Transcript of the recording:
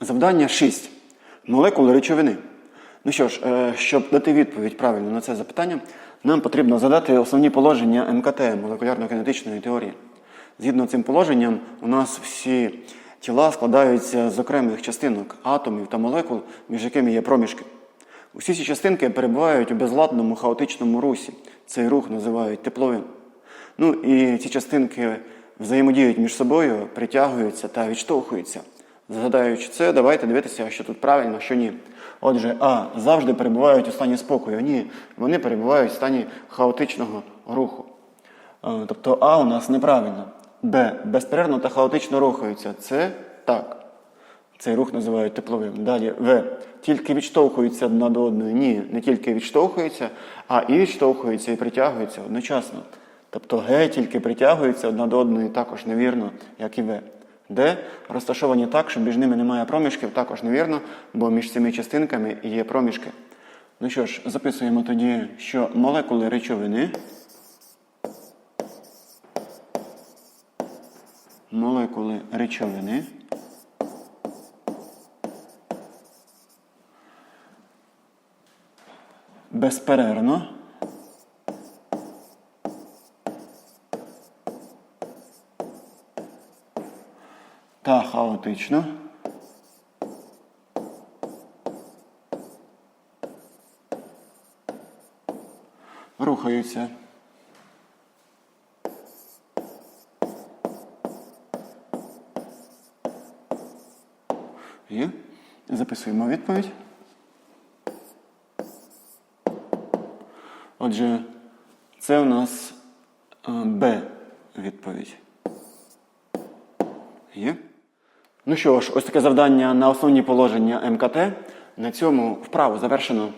Завдання 6. Молекули речовини. Ну що ж, е, щоб дати відповідь правильно на це запитання, нам потрібно задати основні положення МКТ молекулярно-кинетичної теорії. Згідно цим положенням, у нас всі тіла складаються з окремих частинок атомів та молекул, між якими є проміжки. Усі ці частинки перебувають у безладному хаотичному русі. Цей рух називають тепловим. Ну і ці частинки взаємодіють між собою, притягуються та відштовхуються. Згадаючи це, давайте дивитися, що тут правильно, що ні. Отже, А завжди перебувають у стані спокою. Ні, вони перебувають у стані хаотичного руху. Тобто А у нас неправильно. Б безперервно та хаотично рухаються. Це так. Цей рух називають тепловим. Далі В. Тільки відштовхуються одна до одної. Ні, не тільки відштовхуються, а і відштовхуються, і притягуються одночасно. Тобто Г тільки притягуються одна до одної також невірно, як і В. Д розташовані так, що між ними немає проміжків, також невірно, бо між цими частинками є проміжки. Ну що ж, записуємо тоді, що молекули речовини. Молекули речовини. безперервно та хаотично рухаються. Є. Записуємо відповідь. Отже, це у нас е, Б відповідь. Є? Ну що ж, ось таке завдання на основні положення МКТ. На цьому вправу завершено.